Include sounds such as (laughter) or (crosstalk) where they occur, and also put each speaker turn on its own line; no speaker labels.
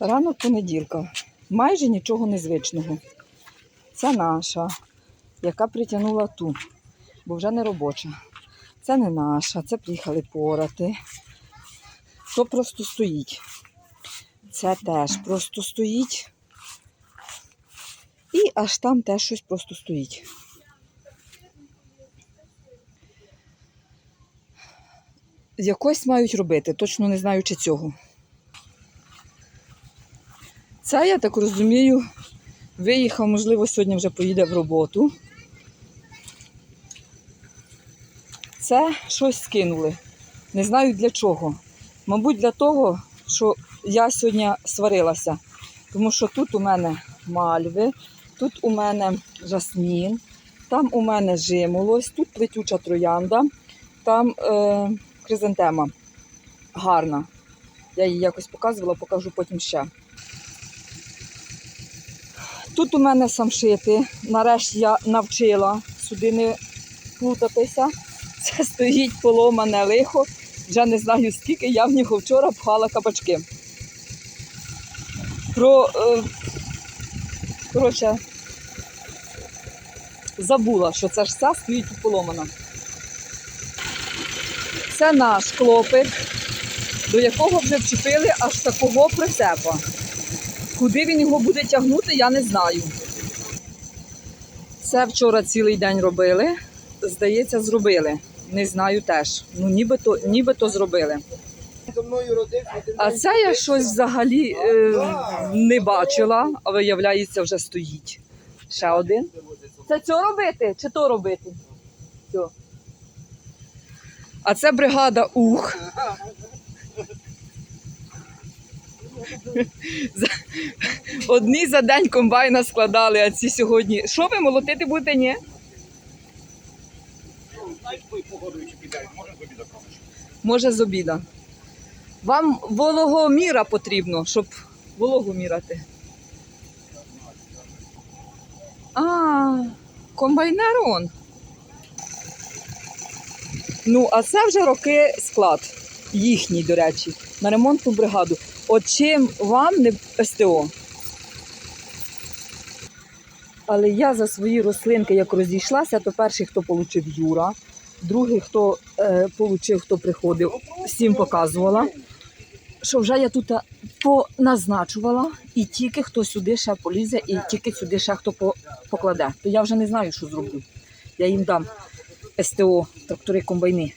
Ранок понеділка. Майже нічого незвичного. Це наша, яка притягнула ту, бо вже не робоча. Це не наша, це приїхали порати. То просто стоїть. Це теж просто стоїть. І аж там теж щось просто стоїть. Якось мають робити, точно не знаю, чи цього. Це, я так розумію, виїхав, можливо, сьогодні вже поїде в роботу. Це щось скинули. Не знаю для чого. Мабуть, для того, що я сьогодні сварилася. Тому що тут у мене мальви, тут у мене жасмін, там у мене жимолось, тут плетюча троянда, там е, хризантема гарна. Я її якось показувала, покажу потім ще. Тут у мене самшити. Нарешті я навчила сюди не плутатися. (laughs) Це стоїть поломане лихо. Вже не знаю скільки, я в нього вчора пхала кабачки. Про, е, коротше, забула, що це ж ця стоїть і поломана. Це наш клопик, до якого вже вчепили аж такого прицепа. Куди він його буде тягнути, я не знаю. Це вчора цілий день робили. Здається, зробили. Не знаю теж. Ну, нібито, нібито зробили. А це я щось взагалі е, не бачила, а виявляється, вже стоїть. Ще один. Це цього робити чи то робити? Цьо. А це бригада Ух. Одні за день комбайна складали, а ці сьогодні. Що ви молотити будете, ні? Може, з обіда. Вам вологоміра потрібно, щоб вологу міряти. А, комбайнер он. Ну, а це вже роки склад. Їхній, до речі, на ремонтну бригаду. От чим вам не СТО? Але я за свої рослинки, як розійшлася, то перший, хто отримав Юра, другий, хто е, отримав, хто приходив, всім показувала. Що вже я тут поназначувала, і тільки хто сюди ще полізе, і тільки сюди ще хто покладе. То я вже не знаю, що зроблю. Я їм дам СТО, трактори комбайни.